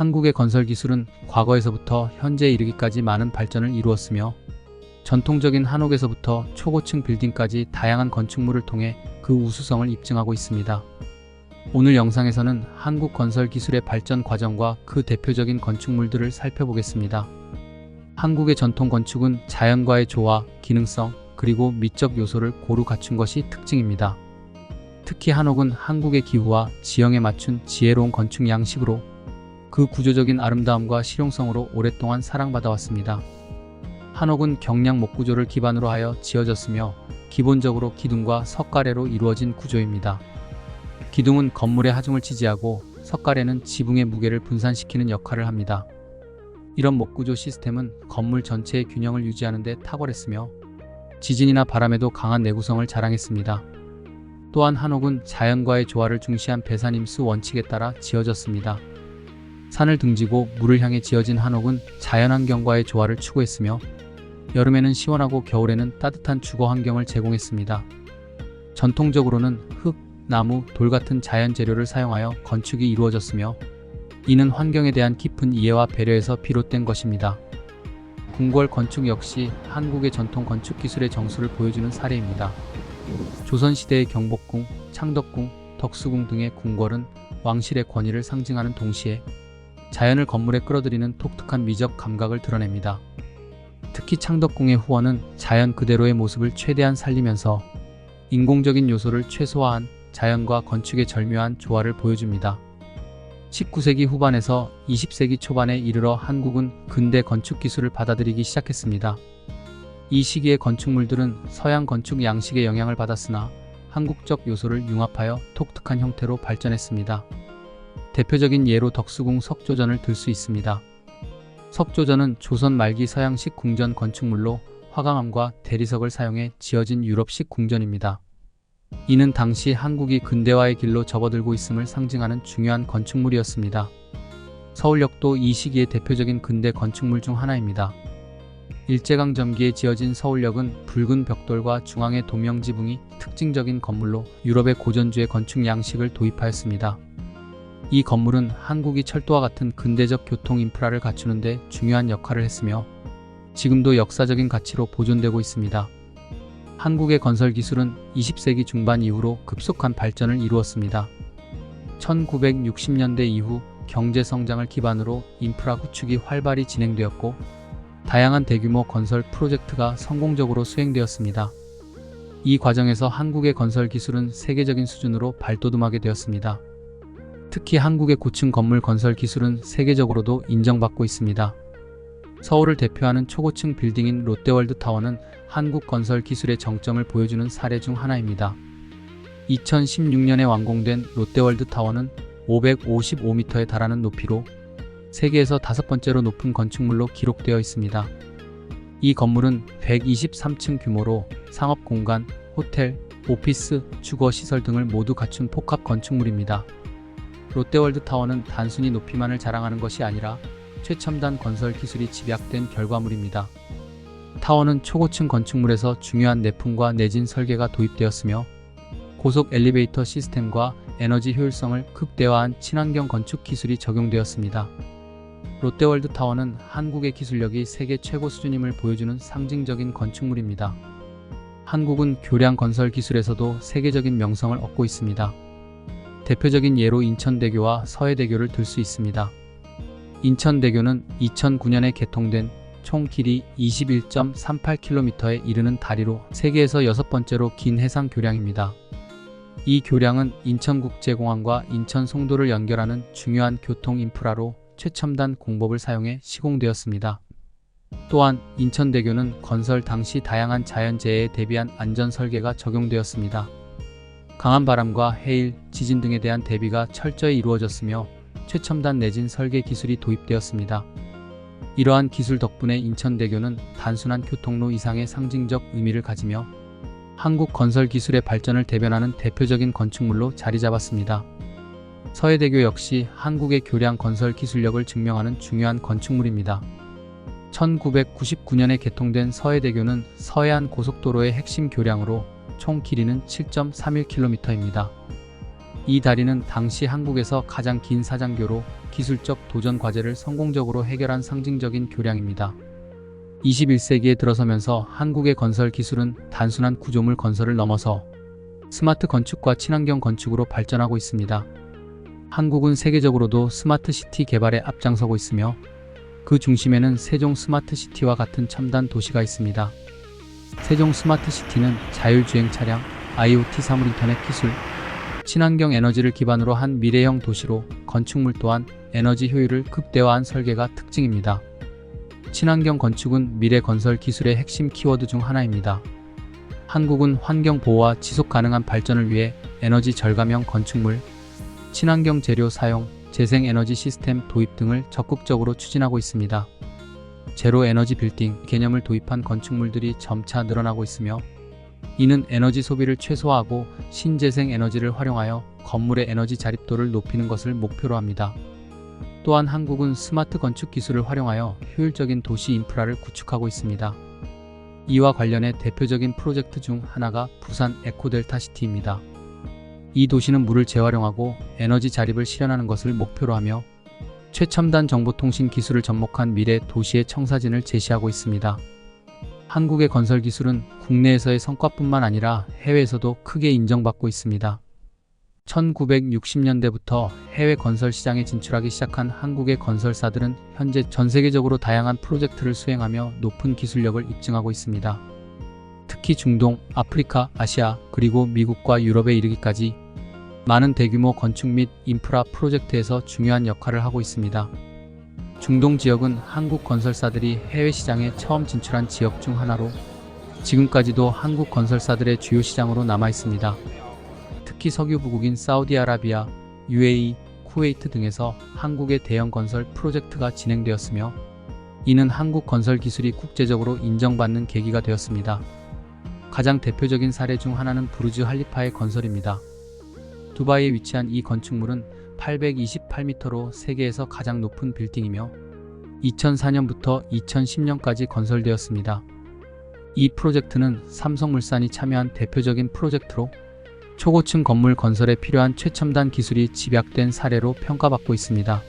한국의 건설 기술은 과거에서부터 현재에 이르기까지 많은 발전을 이루었으며 전통적인 한옥에서부터 초고층 빌딩까지 다양한 건축물을 통해 그 우수성을 입증하고 있습니다. 오늘 영상에서는 한국 건설 기술의 발전 과정과 그 대표적인 건축물들을 살펴보겠습니다. 한국의 전통 건축은 자연과의 조화, 기능성, 그리고 미적 요소를 고루 갖춘 것이 특징입니다. 특히 한옥은 한국의 기후와 지형에 맞춘 지혜로운 건축 양식으로 그 구조적인 아름다움과 실용성으로 오랫동안 사랑받아 왔습니다. 한옥은 경량 목구조를 기반으로 하여 지어졌으며 기본적으로 기둥과 석가래로 이루어진 구조입니다. 기둥은 건물의 하중을 지지하고 석가래는 지붕의 무게를 분산시키는 역할을 합니다. 이런 목구조 시스템은 건물 전체의 균형을 유지하는 데 탁월했으며 지진이나 바람에도 강한 내구성을 자랑했습니다. 또한 한옥은 자연과의 조화를 중시한 배산임수 원칙에 따라 지어졌습니다. 산을 등지고 물을 향해 지어진 한옥은 자연환경과의 조화를 추구했으며 여름에는 시원하고 겨울에는 따뜻한 주거 환경을 제공했습니다. 전통적으로는 흙, 나무, 돌 같은 자연 재료를 사용하여 건축이 이루어졌으며 이는 환경에 대한 깊은 이해와 배려에서 비롯된 것입니다. 궁궐 건축 역시 한국의 전통 건축 기술의 정수를 보여주는 사례입니다. 조선시대의 경복궁, 창덕궁, 덕수궁 등의 궁궐은 왕실의 권위를 상징하는 동시에 자연을 건물에 끌어들이는 독특한 미적 감각을 드러냅니다. 특히 창덕궁의 후원은 자연 그대로의 모습을 최대한 살리면서 인공적인 요소를 최소화한 자연과 건축의 절묘한 조화를 보여줍니다. 19세기 후반에서 20세기 초반에 이르러 한국은 근대 건축 기술을 받아들이기 시작했습니다. 이 시기의 건축물들은 서양 건축 양식의 영향을 받았으나 한국적 요소를 융합하여 독특한 형태로 발전했습니다. 대표적인 예로 덕수궁 석조전을 들 수 있습니다. 석조전은 조선 말기 서양식 궁전 건축물로 화강암과 대리석을 사용해 지어진 유럽식 궁전입니다. 이는 당시 한국이 근대화의 길로 접어들고 있음을 상징하는 중요한 건축물이었습니다. 서울역도 이 시기의 대표적인 근대 건축물 중 하나입니다. 일제강점기에 지어진 서울역은 붉은 벽돌과 중앙의 도명지붕이 특징적인 건물로 유럽의 고전주의 건축 양식을 도입하였습니다. 이 건물은 한국이 철도와 같은 근대적 교통 인프라를 갖추는데 중요한 역할을 했으며 지금도 역사적인 가치로 보존되고 있습니다. 한국의 건설 기술은 20세기 중반 이후로 급속한 발전을 이루었습니다. 1960년대 이후 경제 성장을 기반으로 인프라 구축이 활발히 진행되었고 다양한 대규모 건설 프로젝트가 성공적으로 수행되었습니다. 이 과정에서 한국의 건설 기술은 세계적인 수준으로 발돋움하게 되었습니다. 특히 한국의 고층 건물 건설 기술은 세계적으로도 인정받고 있습니다. 서울을 대표하는 초고층 빌딩인 롯데월드 타워는 한국 건설 기술의 정점을 보여주는 사례 중 하나입니다. 2016년에 완공된 롯데월드 타워는 555m에 달하는 높이로 세계에서 다섯 번째로 높은 건축물로 기록되어 있습니다. 이 건물은 123층 규모로 상업 공간, 호텔, 오피스, 주거 시설 등을 모두 갖춘 복합 건축물입니다. 롯데월드 타워는 단순히 높이만을 자랑하는 것이 아니라 최첨단 건설 기술이 집약된 결과물입니다. 타워는 초고층 건축물에서 중요한 내품과 내진 설계가 도입되었으며 고속 엘리베이터 시스템과 에너지 효율성을 극대화한 친환경 건축 기술이 적용되었습니다. 롯데월드 타워는 한국의 기술력이 세계 최고 수준임을 보여주는 상징적인 건축물입니다. 한국은 교량 건설 기술에서도 세계적인 명성을 얻고 있습니다. 대표적인 예로 인천대교와 서해대교를 들 수 있습니다. 인천대교는 2009년에 개통된 총 길이 21.38km에 이르는 다리로 세계에서 여섯 번째로 긴 해상 교량입니다. 이 교량은 인천국제공항과 인천 송도를 연결하는 중요한 교통 인프라로 최첨단 공법을 사용해 시공되었습니다. 또한 인천대교는 건설 당시 다양한 자연재해에 대비한 안전 설계가 적용되었습니다. 강한 바람과 해일, 지진 등에 대한 대비가 철저히 이루어졌으며 최첨단 내진 설계 기술이 도입되었습니다. 이러한 기술 덕분에 인천대교는 단순한 교통로 이상의 상징적 의미를 가지며 한국 건설 기술의 발전을 대변하는 대표적인 건축물로 자리 잡았습니다. 서해대교 역시 한국의 교량 건설 기술력을 증명하는 중요한 건축물입니다. 1999년에 개통된 서해대교는 서해안 고속도로의 핵심 교량으로 총 길이는 7.31km입니다. 이 다리는 당시 한국에서 가장 긴 사장교로 기술적 도전 과제를 성공적으로 해결한 상징적인 교량입니다. 21세기에 들어서면서 한국의 건설 기술은 단순한 구조물 건설을 넘어서 스마트 건축과 친환경 건축으로 발전하고 있습니다. 한국은 세계적으로도 스마트 시티 개발에 앞장서고 있으며 그 중심에는 세종 스마트 시티와 같은 첨단 도시가 있습니다. 세종 스마트 시티는 자율주행 차량, IoT 사물 인터넷 기술, 친환경 에너지를 기반으로 한 미래형 도시로 건축물 또한 에너지 효율을 극대화한 설계가 특징입니다. 친환경 건축은 미래 건설 기술의 핵심 키워드 중 하나입니다. 한국은 환경 보호와 지속 가능한 발전을 위해 에너지 절감형 건축물, 친환경 재료 사용, 재생 에너지 시스템 도입 등을 적극적으로 추진하고 있습니다. 제로 에너지 빌딩 개념을 도입한 건축물들이 점차 늘어나고 있으며 이는 에너지 소비를 최소화하고 신재생 에너지를 활용하여 건물의 에너지 자립도를 높이는 것을 목표로 합니다. 또한 한국은 스마트 건축 기술을 활용하여 효율적인 도시 인프라를 구축하고 있습니다. 이와 관련해 대표적인 프로젝트 중 하나가 부산 에코델타 시티입니다. 이 도시는 물을 재활용하고 에너지 자립을 실현하는 것을 목표로 하며 최첨단 정보통신 기술을 접목한 미래 도시의 청사진을 제시하고 있습니다. 한국의 건설 기술은 국내에서의 성과뿐만 아니라 해외에서도 크게 인정받고 있습니다. 1960년대부터 해외 건설 시장에 진출하기 시작한 한국의 건설사들은 현재 전 세계적으로 다양한 프로젝트를 수행하며 높은 기술력을 입증하고 있습니다. 특히 중동, 아프리카, 아시아, 그리고 미국과 유럽에 이르기까지 많은 대규모 건축 및 인프라 프로젝트에서 중요한 역할을 하고 있습니다. 중동 지역은 한국 건설사들이 해외 시장에 처음 진출한 지역 중 하나로 지금까지도 한국 건설사들의 주요 시장으로 남아 있습니다. 특히 석유 부국인 사우디아라비아, UAE, 쿠웨이트 등에서 한국의 대형 건설 프로젝트가 진행되었으며 이는 한국 건설 기술이 국제적으로 인정받는 계기가 되었습니다. 가장 대표적인 사례 중 하나는 부르즈 할리파의 건설입니다. 두바이에 위치한 이 건축물은 828m로 세계에서 가장 높은 빌딩이며 2004년부터 2010년까지 건설되었습니다. 이 프로젝트는 삼성물산이 참여한 대표적인 프로젝트로 초고층 건물 건설에 필요한 최첨단 기술이 집약된 사례로 평가받고 있습니다.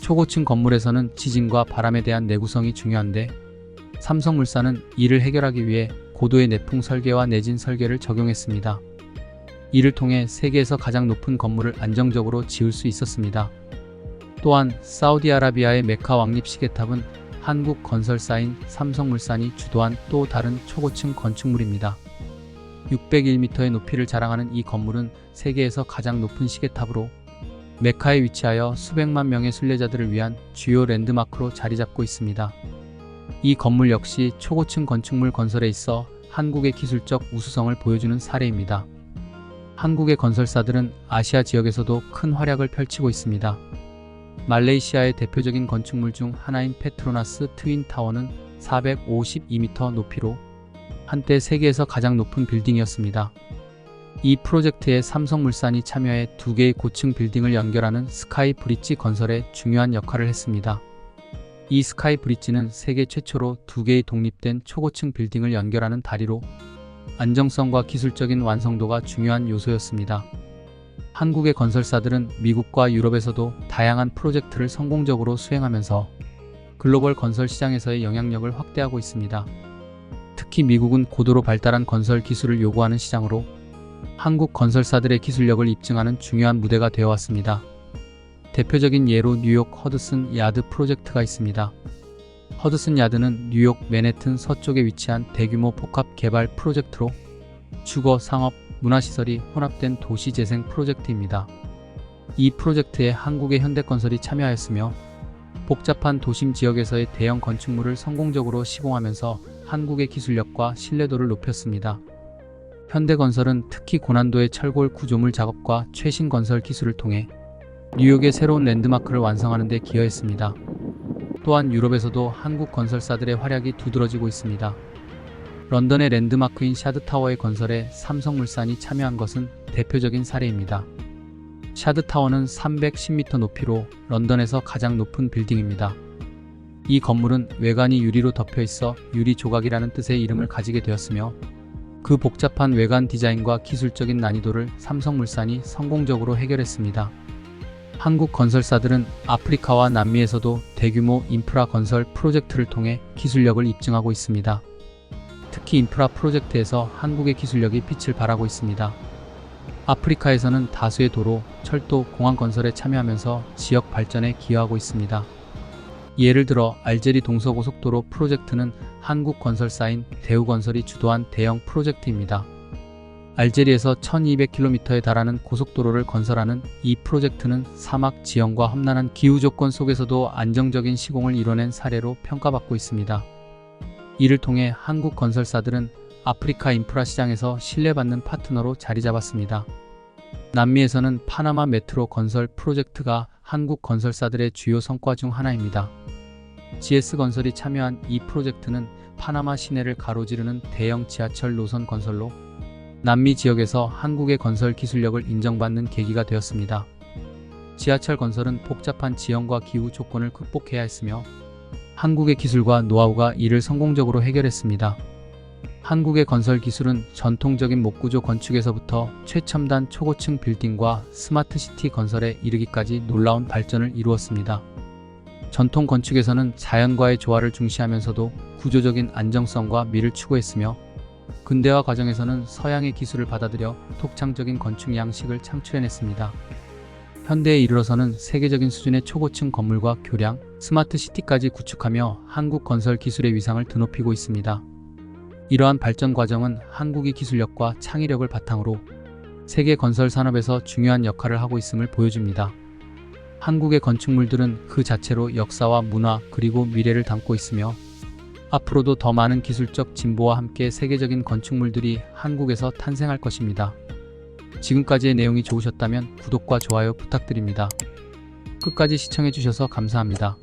초고층 건물에서는 지진과 바람에 대한 내구성이 중요한데 삼성물산은 이를 해결하기 위해 고도의 내풍 설계와 내진 설계를 적용했습니다. 이를 통해 세계에서 가장 높은 건물을 안정적으로 지을 수 있었습니다. 또한 사우디아라비아의 메카 왕립 시계탑은 한국 건설사인 삼성물산이 주도한 또 다른 초고층 건축물입니다. 601m의 높이를 자랑하는 이 건물은 세계에서 가장 높은 시계탑으로 메카에 위치하여 수백만 명의 순례자들을 위한 주요 랜드마크로 자리 잡고 있습니다. 이 건물 역시 초고층 건축물 건설에 있어 한국의 기술적 우수성을 보여주는 사례입니다. 한국의 건설사들은 아시아 지역에서도 큰 활약을 펼치고 있습니다. 말레이시아의 대표적인 건축물 중 하나인 페트로나스 트윈 타워는 452m 높이로 한때 세계에서 가장 높은 빌딩이었습니다. 이 프로젝트에 삼성물산이 참여해 두 개의 고층 빌딩을 연결하는 스카이 브릿지 건설에 중요한 역할을 했습니다. 이 스카이 브릿지는 세계 최초로 두 개의 독립된 초고층 빌딩을 연결하는 다리로 안정성과 기술적인 완성도가 중요한 요소였습니다. 한국의 건설사들은 미국과 유럽에서도 다양한 프로젝트를 성공적으로 수행하면서 글로벌 건설 시장에서의 영향력을 확대하고 있습니다. 특히 미국은 고도로 발달한 건설 기술을 요구하는 시장으로 한국 건설사들의 기술력을 입증하는 중요한 무대가 되어 왔습니다. 대표적인 예로 뉴욕 허드슨 야드 프로젝트가 있습니다. 허드슨 야드는 뉴욕 맨해튼 서쪽에 위치한 대규모 복합 개발 프로젝트로 주거, 상업, 문화시설이 혼합된 도시 재생 프로젝트입니다. 이 프로젝트에 한국의 현대건설이 참여하였으며 복잡한 도심 지역에서의 대형 건축물을 성공적으로 시공하면서 한국의 기술력과 신뢰도를 높였습니다. 현대건설은 특히 고난도의 철골 구조물 작업과 최신 건설 기술을 통해 뉴욕의 새로운 랜드마크를 완성하는 데 기여했습니다. 또한 유럽에서도 한국 건설사들의 활약이 두드러지고 있습니다. 런던의 랜드마크인 샤드타워의 건설에 삼성물산이 참여한 것은 대표적인 사례입니다. 샤드타워는 310m 높이로 런던에서 가장 높은 빌딩입니다. 이 건물은 외관이 유리로 덮여 있어 유리 조각이라는 뜻의 이름을 가지게 되었으며 그 복잡한 외관 디자인과 기술적인 난이도를 삼성물산이 성공적으로 해결했습니다. 한국 건설사들은 아프리카와 남미에서도 대규모 인프라 건설 프로젝트를 통해 기술력을 입증하고 있습니다. 특히 인프라 프로젝트에서 한국의 기술력이 빛을 발하고 있습니다. 아프리카에서는 다수의 도로, 철도, 공항 건설에 참여하면서 지역 발전에 기여하고 있습니다. 예를 들어 알제리 동서고속도로 프로젝트는 한국 건설사인 대우건설이 주도한 대형 프로젝트입니다. 알제리에서 1200km에 달하는 고속도로를 건설하는 이 프로젝트는 사막 지형과 험난한 기후 조건 속에서도 안정적인 시공을 이뤄낸 사례로 평가받고 있습니다. 이를 통해 한국 건설사들은 아프리카 인프라 시장에서 신뢰받는 파트너로 자리 잡았습니다. 남미에서는 파나마 메트로 건설 프로젝트가 한국 건설사들의 주요 성과 중 하나입니다. GS건설이 참여한 이 프로젝트는 파나마 시내를 가로지르는 대형 지하철 노선 건설로 남미 지역에서 한국의 건설 기술력을 인정받는 계기가 되었습니다. 지하철 건설은 복잡한 지형과 기후 조건을 극복해야 했으며 한국의 기술과 노하우가 이를 성공적으로 해결했습니다. 한국의 건설 기술은 전통적인 목구조 건축에서부터 최첨단 초고층 빌딩과 스마트 시티 건설에 이르기까지 놀라운 발전을 이루었습니다. 전통 건축에서는 자연과의 조화를 중시하면서도 구조적인 안정성과 미를 추구했으며 근대화 과정에서는 서양의 기술을 받아들여 독창적인 건축 양식을 창출해냈습니다. 현대에 이르러서는 세계적인 수준의 초고층 건물과 교량, 스마트 시티까지 구축하며 한국 건설 기술의 위상을 드높이고 있습니다. 이러한 발전 과정은 한국의 기술력과 창의력을 바탕으로 세계 건설 산업에서 중요한 역할을 하고 있음을 보여줍니다. 한국의 건축물들은 그 자체로 역사와 문화 그리고 미래를 담고 있으며 앞으로도 더 많은 기술적 진보와 함께 세계적인 건축물들이 한국에서 탄생할 것입니다. 지금까지의 내용이 좋으셨다면 구독과 좋아요 부탁드립니다. 끝까지 시청해주셔서 감사합니다.